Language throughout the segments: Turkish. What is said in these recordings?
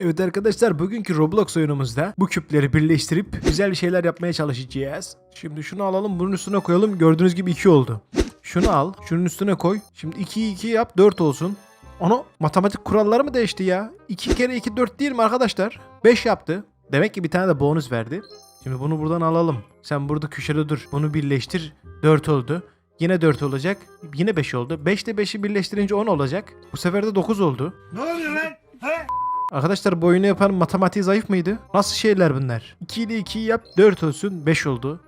Evet arkadaşlar bugünkü Roblox oyunumuzda bu küpleri birleştirip güzel şeyler yapmaya çalışacağız. Şimdi şunu alalım bunun üstüne koyalım. Gördüğünüz gibi 2 oldu. Şunu al şunun üstüne koy. Şimdi 2'yi 2 yap 4 olsun. Onu matematik kuralları mı değişti ya? 2 kere 2 4 değil mi arkadaşlar? 5 yaptı. Demek ki bir tane de bonus verdi. Şimdi bunu buradan alalım. Sen burada köşede dur. Bunu birleştir. 4 oldu. Yine 4 olacak. Yine 5 oldu. 5 ile 5'i birleştirince 10 olacak. Bu sefer de 9 oldu. Ne oluyor lan? He? Arkadaşlar bu oyunu yapan matematiği zayıf mıydı? Nasıl şeyler bunlar? 2 ile 2'yi yap 4 olsun 5 oldu.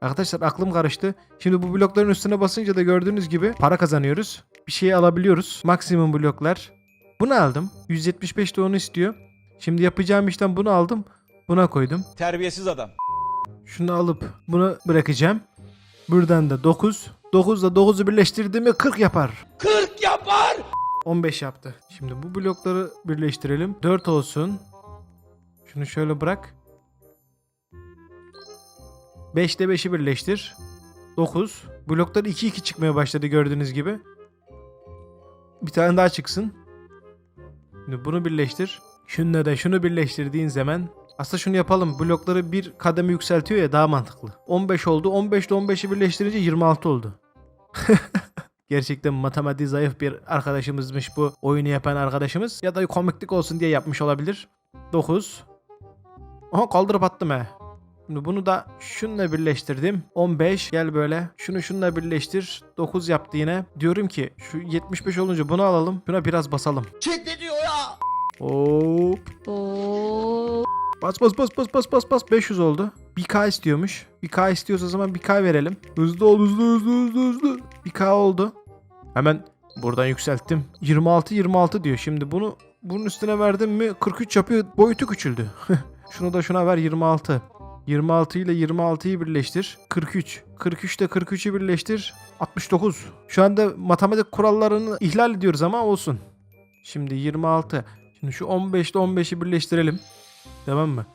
Arkadaşlar aklım karıştı. Şimdi bu blokların üstüne basınca da gördüğünüz gibi para kazanıyoruz. Bir şey alabiliyoruz. Maksimum bloklar. Bunu aldım. 175 de onu istiyor. Şimdi yapacağım işten bunu aldım. Buna koydum. Terbiyesiz adam. Şunu alıp bunu bırakacağım. Buradan da 9. 9 ile 9'u birleştirdiğimi 40 yapar. 40 yapar. 15 yaptı. Şimdi bu blokları birleştirelim. 4 olsun. Şunu şöyle bırak. 5 ile 5'i birleştir. 9. Bloklar 2 2 çıkmaya başladı gördüğünüz gibi. Bir tane daha çıksın. Şimdi bunu birleştir. Şununla da şunu birleştirdiğin zaman aslında şunu yapalım. Blokları bir kademe yükseltiyor ya daha mantıklı. 15 oldu. 15 ile 15'i birleştirince 26 oldu. Gerçekten matematiği zayıf bir arkadaşımızmış bu oyunu yapan arkadaşımız. Ya da komiklik olsun diye yapmış olabilir. 9. Aha kaldırıp attım he. Şimdi bunu da şununla birleştirdim. 15 gel böyle. Şunu şununla birleştir. 9 yaptı yine. Diyorum ki şu 75 olunca bunu alalım. Şuna biraz basalım. Çet ne diyor ya? Hop. Oo. Bas bas bas bas bas bas bas 500 oldu. 1K istiyormuş. 1K istiyorsa o zaman 1K verelim. Hızlı ol hızlı hızlı hızlı hızlı. 1K oldu. Hemen buradan yükselttim. 26 26 diyor. Şimdi bunu bunun üstüne verdim mi 43 yapıyor. Boyutu küçüldü. Şunu da şuna ver 26. 26 ile 26'yı birleştir. 43. 43 ile 43'ü birleştir. 69. Şu anda matematik kurallarını ihlal ediyoruz ama olsun. Şimdi 26. Şimdi şu 15 ile 15'i birleştirelim. Tamam mı?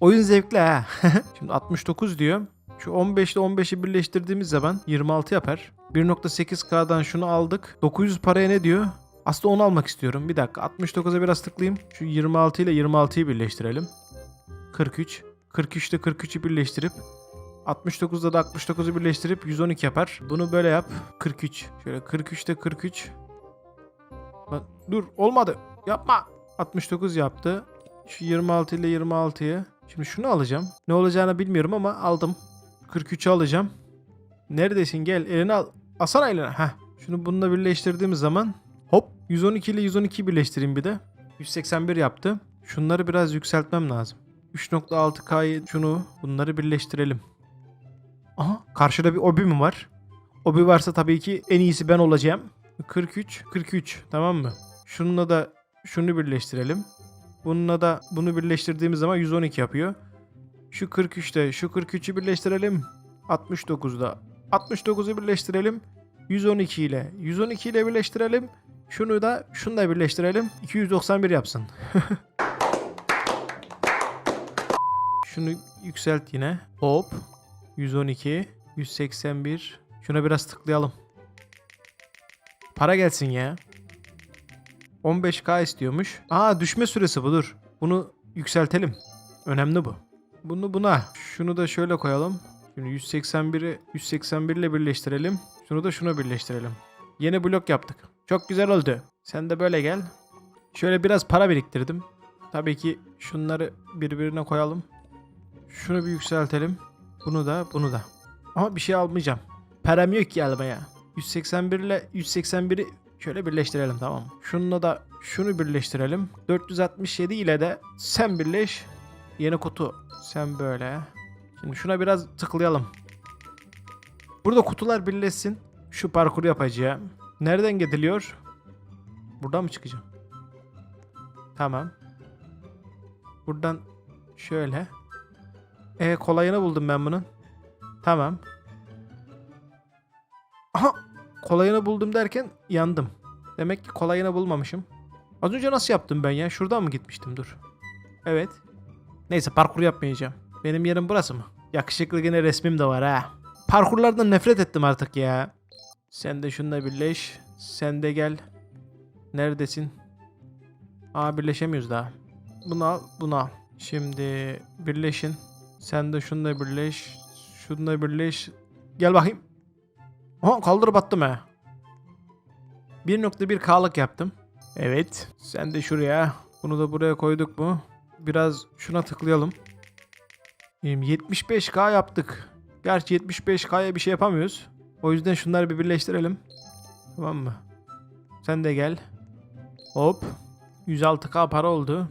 Oyun zevkli ha. Şimdi 69 diyor. Şu 15 ile 15'i birleştirdiğimiz zaman 26 yapar. 1.8K'dan şunu aldık. 900 paraya ne diyor? Aslında onu almak istiyorum. Bir dakika 69'a biraz tıklayayım. Şu 26 ile 26'yı birleştirelim. 43. 43 ile 43'ü birleştirip 69'da da 69'u birleştirip 112 yapar. Bunu böyle yap. 43. Şöyle 43 ile 43. Lan dur olmadı. Yapma. 69 yaptı. Şu 26 ile 26'yı. Şimdi şunu alacağım. Ne olacağını bilmiyorum ama aldım. 43'ü alacağım. Neredesin gel elini al. Asana elini. Heh. Şunu bununla birleştirdiğimiz zaman hop 112 ile 112'yi birleştireyim bir de. 181 yaptı. Şunları biraz yükseltmem lazım. 3.6K'yı şunu bunları birleştirelim. Aha karşıda bir obi mi var? Obi varsa tabii ki en iyisi ben olacağım. 43 43 tamam mı? Şununla da şunu birleştirelim. Bununla da bunu birleştirdiğimiz zaman 112 yapıyor. Şu 43'te şu 43'ü birleştirelim. 69'da 69'u birleştirelim. 112 ile 112 ile birleştirelim. Şunu da şununla birleştirelim. 291 yapsın. Şunu yükselt yine. Hop. 112, 181. Şuna biraz tıklayalım. Para gelsin ya. 15k istiyormuş. Aa düşme süresi budur. Bunu yükseltelim. Önemli bu. Bunu buna. Şunu da şöyle koyalım. Şimdi 181'i 181 ile birleştirelim. Şunu da şuna birleştirelim. Yeni blok yaptık. Çok güzel oldu. Sen de böyle gel. Şöyle biraz para biriktirdim. Tabii ki şunları birbirine koyalım. Şunu bir yükseltelim. Bunu da bunu da. Ama bir şey almayacağım. Param yok ki almaya. 181 ile 181'i şöyle birleştirelim tamam mı? Şununla da şunu birleştirelim. 467 ile de sen birleş. Yeni kutu. Sen böyle. Şimdi şuna biraz tıklayalım. Burada kutular birleşsin. Şu parkuru yapacağım. Nereden gidiliyor? Buradan mı çıkacağım? Tamam. Buradan şöyle. E kolayını buldum ben bunun. Tamam. Aha kolayını buldum derken yandım. Demek ki kolayını bulmamışım. Az önce nasıl yaptım ben ya? Şuradan mı gitmiştim? Dur. Evet. Neyse parkur yapmayacağım. Benim yerim burası mı? Yakışıklı yine resmim de var ha. Parkurlardan nefret ettim artık ya. Sen de şununla birleş. Sen de gel. Neredesin? Aa birleşemiyoruz daha. Bunu al, bunu al. Şimdi birleşin. Sen de şununla birleş. Şununla birleş. Gel bakayım. Aha kaldırıp attım he. 1.1 K'lık yaptım. Evet. Sen de şuraya. Bunu da buraya koyduk mu? Biraz şuna tıklayalım. Benim 75K yaptık. Gerçi 75K'ya bir şey yapamıyoruz. O yüzden şunları bir birleştirelim. Tamam mı? Sen de gel. Hop. 106K para oldu.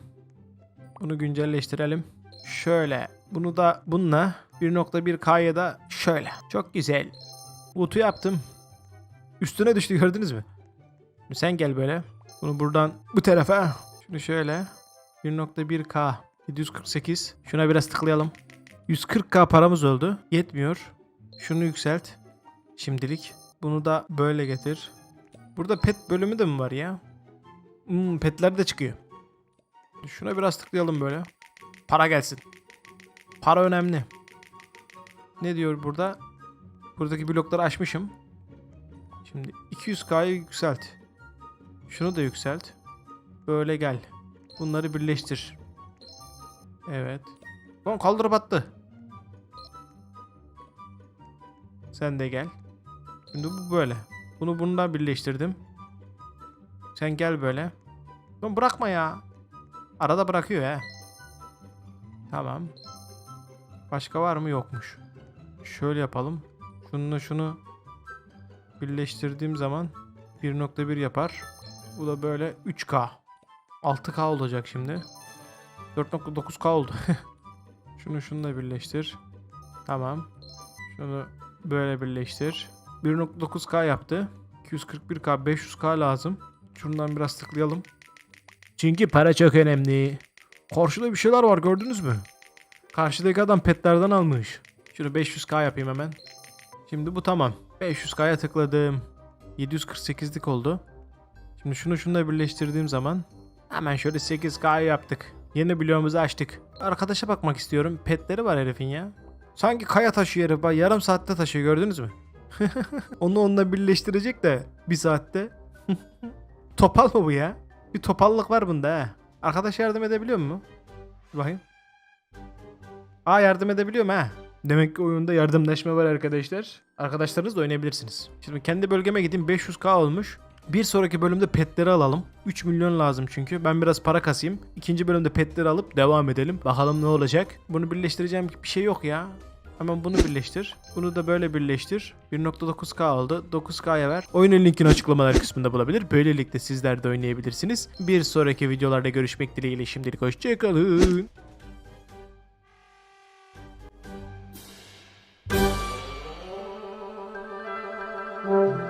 Bunu güncelleştirelim. Şöyle. Bunu da bununla 1.1K'ya da şöyle. Çok güzel. Utu yaptım. Üstüne düştü gördünüz mü? Sen gel böyle. Bunu buradan bu tarafa. Şunu şöyle. 1.1K 748. Şuna biraz tıklayalım. 140K paramız oldu. Yetmiyor. Şunu yükselt. Şimdilik. Bunu da böyle getir. Burada pet bölümü de mi var ya? Hmm, petler de çıkıyor. Şuna biraz tıklayalım böyle. Para gelsin. Para önemli. Ne diyor burada? Buradaki blokları açmışım. Şimdi 200K'yı yükselt. Şunu da yükselt. Böyle gel. Bunları birleştir. Evet. Lan kaldırıp attı. Sen de gel. Şimdi bu böyle. Bunu bundan birleştirdim. Sen gel böyle. Lan bırakma ya. Arada bırakıyor he. Tamam. Başka var mı? Yokmuş. Şöyle yapalım. Şununla şunu birleştirdiğim zaman 1.1 yapar. Bu da böyle 3K. 6K olacak şimdi. 4.9K oldu. şunu şununla birleştir. Tamam. Şunu böyle birleştir. 1.9K yaptı. 241K, 500K lazım. Şundan biraz tıklayalım. Çünkü para çok önemli. Karşıda bir şeyler var gördünüz mü? Karşıdaki adam petlerden almış. Şunu 500k yapayım hemen. Şimdi bu tamam. 500k'ya tıkladım. 748'lik oldu. Şimdi şunu şununla birleştirdiğim zaman hemen şöyle 8k yaptık. Yeni bloğumuzu açtık. Arkadaşa bakmak istiyorum. Petleri var herifin ya. Sanki kaya taşıyor herif. Bak yarım saatte taşıyor gördünüz mü? Onu onunla birleştirecek de bir saatte. Topal mı bu ya? Bir topallık var bunda ha. Arkadaş yardım edebiliyor mu? Bir bakayım. Aa yardım edebiliyorum ha. Demek ki oyunda yardımlaşma var arkadaşlar. Arkadaşlarınızla oynayabilirsiniz. Şimdi kendi bölgeme gideyim 500k olmuş. Bir sonraki bölümde petleri alalım. 3 milyon lazım çünkü. Ben biraz para kasayım. İkinci bölümde petleri alıp devam edelim. Bakalım ne olacak. Bunu birleştireceğim bir şey yok ya. Hemen bunu birleştir. Bunu da böyle birleştir. 1.9K oldu. 9K'ya ver. Oyunun linkini açıklamalar kısmında bulabilir. Böylelikle sizler de oynayabilirsiniz. Bir sonraki videolarda görüşmek dileğiyle şimdilik hoşçakalın. Música